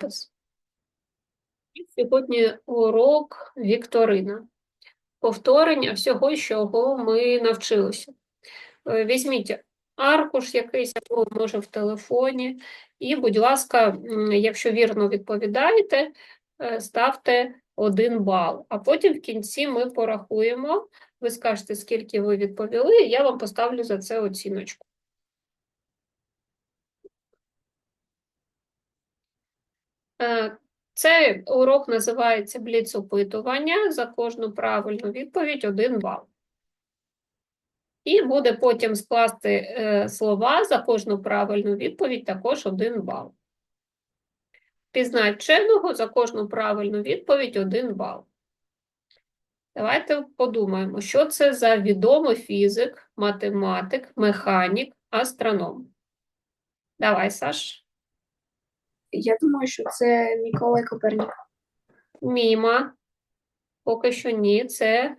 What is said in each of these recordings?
запис. Сьогодні урок Вікторина. Повторення всього, чого ми навчилися. Е, Візьміть аркуш якийсь, або може в телефоні, і, будь ласка, якщо вірно відповідаєте, е, ставте один бал. А потім в кінці ми порахуємо. Ви скажете, скільки ви відповіли, і я вам поставлю за це оціночку. Цей урок називається бліц-опитування. За кожну правильну відповідь один бал. І буде потім скласти е, слова за кожну правильну відповідь також один бал. Пізнай вченого за кожну правильну відповідь один бал. Давайте подумаємо, що це за відомий фізик, математик, механік, астроном. Давай, Саш. Я думаю, що це Микола Копернік. Міма. Поки що ні, це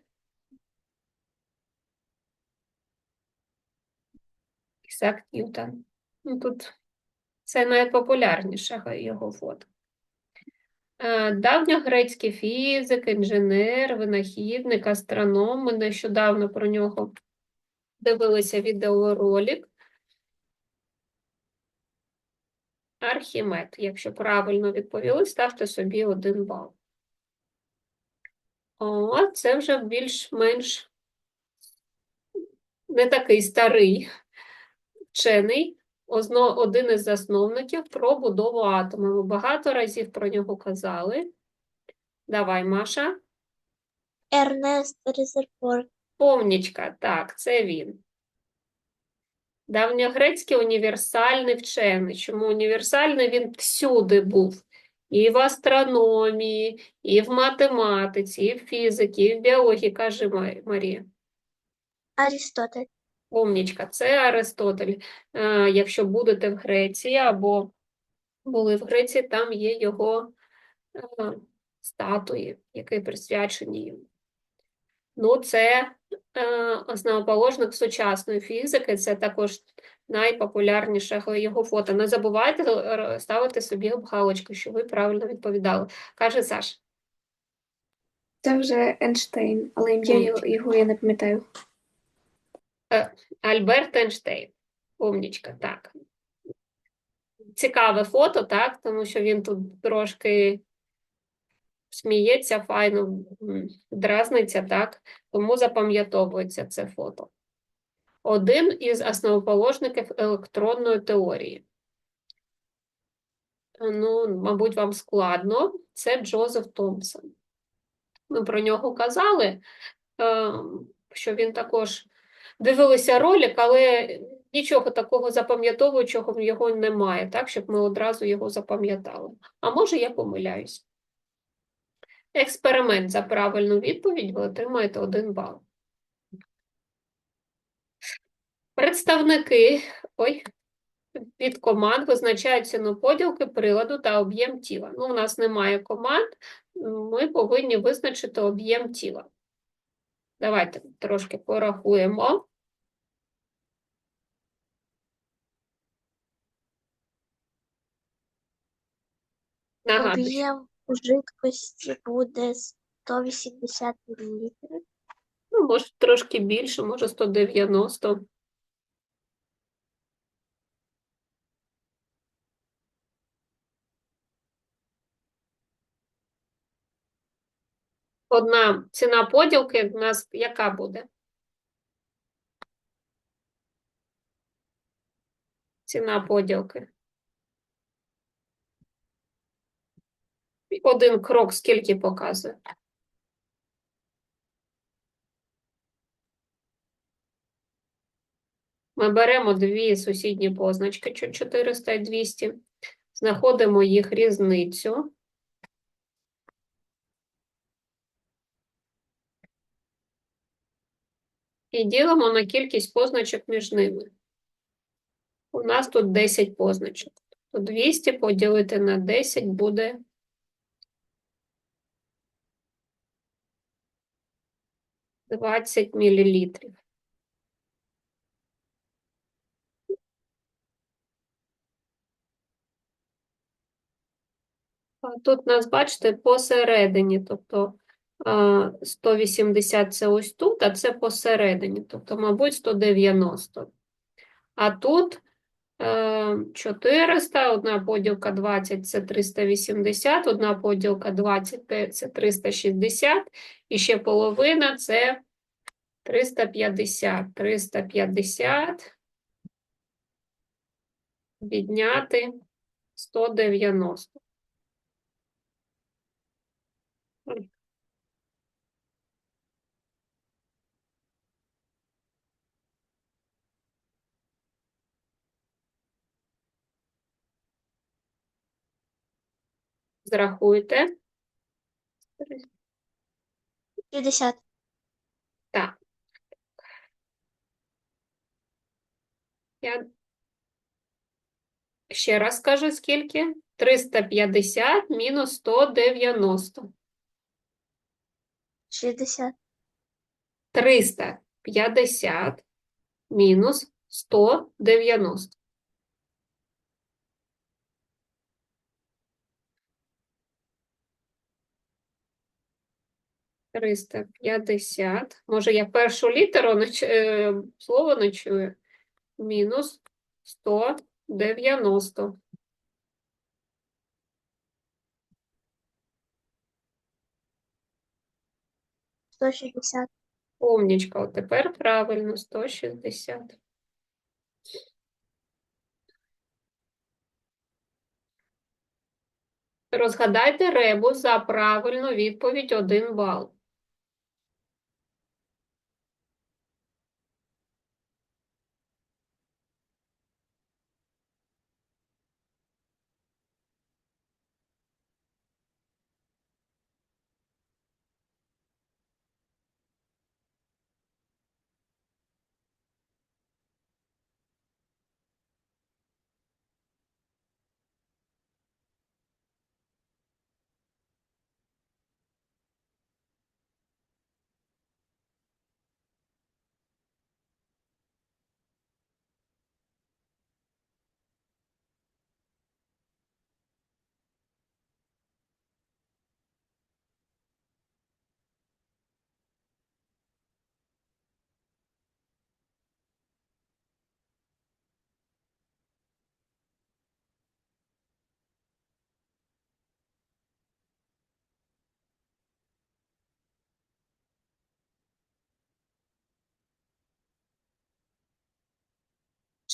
Ісак Ньютон. Ну, тут це найпопулярніша його фото. Е, Давньогрецький фізик, інженер, винахідник, астроном. Ми нещодавно про нього дивилися відеоролик. Архімед. Якщо правильно відповіли, ставте собі один бал. О, це вже більш-менш не такий старий вчений, один із засновників про будову атому. Ми багато разів про нього казали. Давай, Маша. Ернест Резерфорд. Помнічка, так, це він. Давньогрецький універсальний вчений. Чому універсальний? Він всюди був. І в астрономії, і в математиці, і в фізиці, і в біології, каже Марія. Арістотель. Умнічка, це Аристотель. Е, Якщо будете в Греції або були в Греції, там є його е, статуї, які присвячені йому. Ну, це основоположник сучасної фізики, це також найпопулярнішого його фото. Не забувайте е, ставити собі галочку, що ви правильно відповідали. Каже Саш. Це вже Ейнштейн, але ім'я його, його я не пам'ятаю. Альберт Ейнштейн. Умнічка, так. Цікаве фото, так, тому що він тут трошки сміється, файно дразниться, так, тому запам'ятовується це фото. Один із основоположників електронної теорії. Ну, мабуть, вам складно. Це Джозеф Томпсон. Ми про нього казали, е, що він також дивилися ролик, але нічого такого запам'ятовуючого в його немає, так, щоб ми одразу його запам'ятали. А може, я помиляюсь. Експеримент за правильну відповідь ви отримаєте один бал. Представники ой, від команд визначають ціну поділки приладу та об'єм тіла. Ну, у нас немає команд, ми повинні визначити об'єм тіла. Давайте трошки порахуємо. Об'єм жидкості буде 180 мл. Ну, може, трошки більше, може 190. Одна ціна поділки в нас яка буде? Ціна поділки. Один крок скільки показує? Ми беремо дві сусідні позначки, 400 і 200, знаходимо їх різницю. І ділимо на кількість позначок між ними. У нас тут 10 позначок. 200 поділити на 10 буде 20 мілілітрів. А Тут нас, бачите, посередині, тобто 180 це ось тут, а це посередині, тобто, мабуть, 190. А тут 400, одна поділка 20 – це 380, одна поділка 20 – це 360, і ще половина – це 350. 350 відняти 190. Зрахуйте. 60. Так. Я ще раз скажу, скільки? 350 мінус 190. 60. 350 мінус 190. Триста п'ятдесят. Може, я першу літеру не е, слово не чую. Мінус сто дев'яносто. 160. Умнічка, от тепер правильно, 160. Розгадайте ребус за правильну відповідь 1 бал.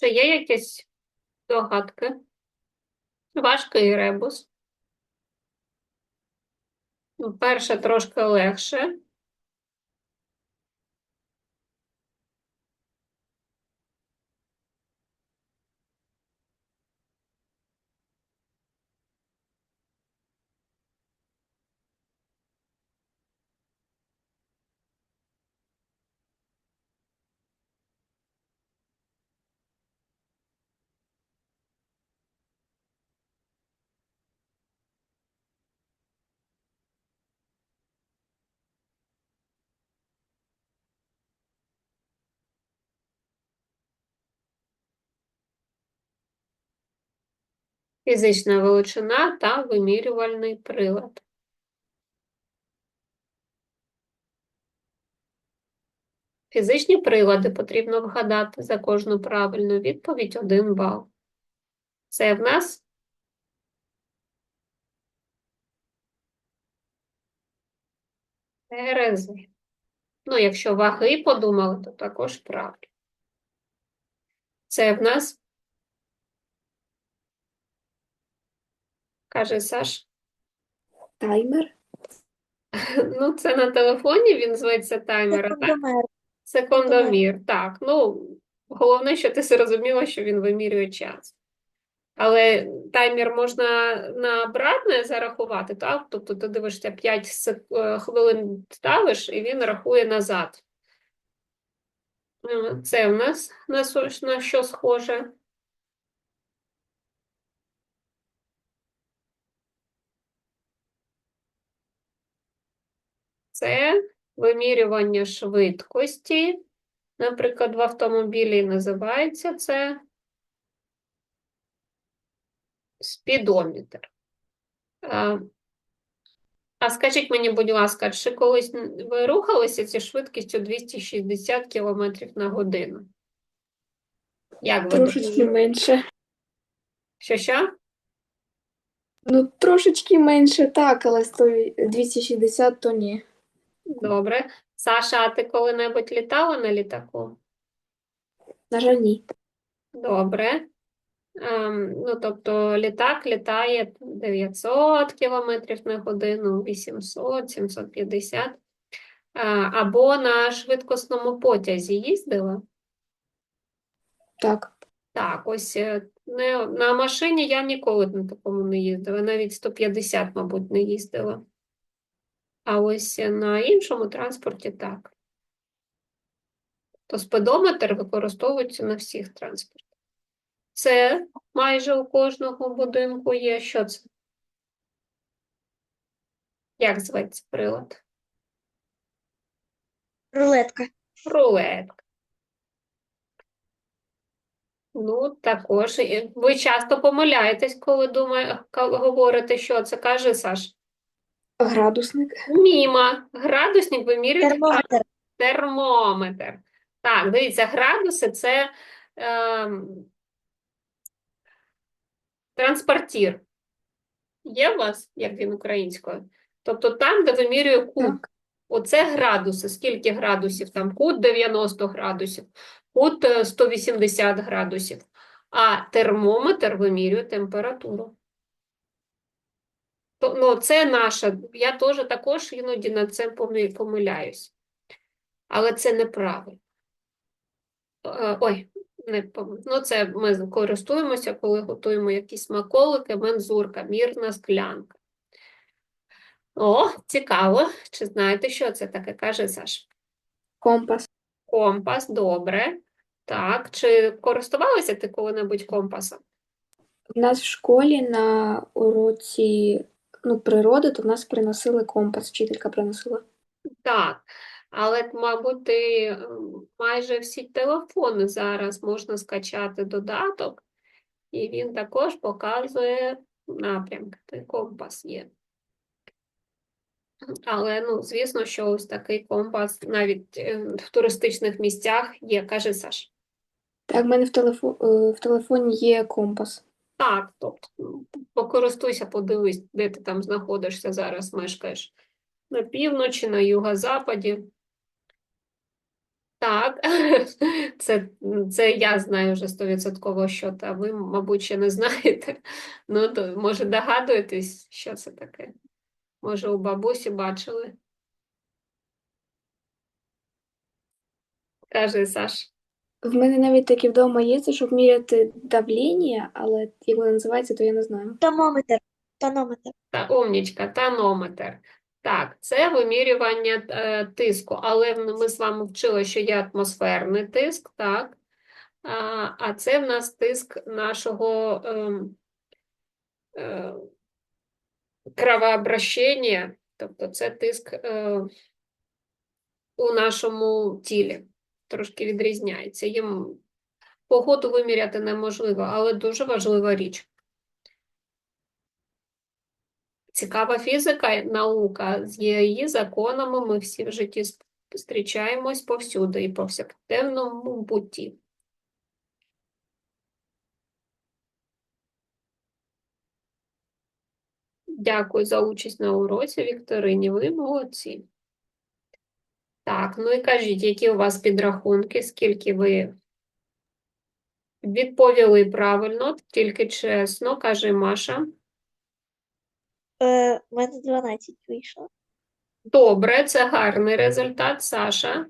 Чи є якісь догадки? Важкий ребус. Перше трошки легше. Фізична величина та вимірювальний прилад. Фізичні прилади потрібно вгадати за кожну правильну відповідь 1 бал. Це в нас терези. Ну, якщо ваги подумали, то також правильно. Це в нас, каже Саш, Таймер. ну це на телефоні він зветься таймер, а так Секундомер. Секундомір, так. Ну, головне, що ти зрозуміла, що він вимірює час. Але таймер можна на обратне зарахувати, так? Тобто ти дивишся 5 сек... е, хвилин ставиш, і він рахує назад. Е, Це в нас на що схоже? Це вимірювання швидкості. Наприклад, в автомобілі називається це спідометр. А скажіть мені, будь ласка, чи колись ви рухалися зі швидкістю 260 км на годину? Як Трошечки менше. Що що? Ну, трошечки менше, так, але 100, 260 то ні. Добре. Саша, а ти коли-небудь літала на літаку? На жаль, ні. Добре. Ем, ну, тобто літак літає 900 км на годину, 800, 750. А, або на швидкісному потязі їздила? Так. Так, ось е, не, на машині я ніколи на такому не їздила, навіть 150, мабуть, не їздила. А ось е, на іншому транспорті так. То спидометр використовується на всіх транспортах. Це майже у кожного будинку є. Що це? Як зветься прилад? Рулетка. Рулетка. Ну, також. Ви часто помиляєтесь, коли думає, коли говорите, що це каже Саш. Градусник. Міма. Градусник вимірює Термометр. термометр. Так, дивіться, градуси це ем, транспортір. Є у вас, як він українською? Тобто там, де вимірює кут. Так. Оце градуси. Скільки градусів? Там кут 90 градусів, кут е, 180 градусів. А термометр вимірює температуру. То, ну, це наша. Я теж також іноді на це помиляюсь. Але це неправильно. Е, Ой, не ну це ми користуємося, коли готуємо якісь смаколики, мензурка, мірна склянка. О, цікаво. Чи знаєте, що це таке? Каже Саш. Компас. Компас, добре. Так, чи користувалася ти коли-небудь компасом? У нас в школі на уроці ну, природи, то в нас приносили компас, вчителька приносила. Так, але, мабуть, ти майже всі телефони зараз можна скачати додаток, і він також показує напрямки. Компас є. Але, ну, звісно, що ось такий компас навіть е, в туристичних місцях є, каже Саш. Так, в мене в, телефо... е, в телефоні є компас. Так, тобто, покористуйся, подивись, де ти там знаходишся зараз, мешкаєш. На півночі, на юго-западі. Так, це, це я знаю вже стовідсотково, що та ви, мабуть, ще не знаєте. Ну, то, може, догадуєтесь, що це таке? Може, у бабусі бачили? Каже Саш. В мене навіть таки вдома є, це щоб міряти давлення, але як воно називається, то я не знаю. Тонометр. Тонометр. Та умнічка, танометр. Так, це вимірювання е, тиску, але ми з вами вчили, що є атмосферний тиск, так? А, а це в нас тиск нашого ем, е, кровообращення, тобто це тиск е, у нашому тілі. Трошки відрізняється. Їм погоду виміряти неможливо, але дуже важлива річ. Цікава фізика, і наука. З її законами ми всі в житті зустрічаємось повсюди і повсякденному бутті. Дякую за участь на уроці, Вікторині. Ви молодці. Так, ну і кажіть, які у вас підрахунки, скільки ви відповіли правильно, тільки чесно, каже Маша. Е, мене 12 вийшло. Добре, це гарний результат, Саша.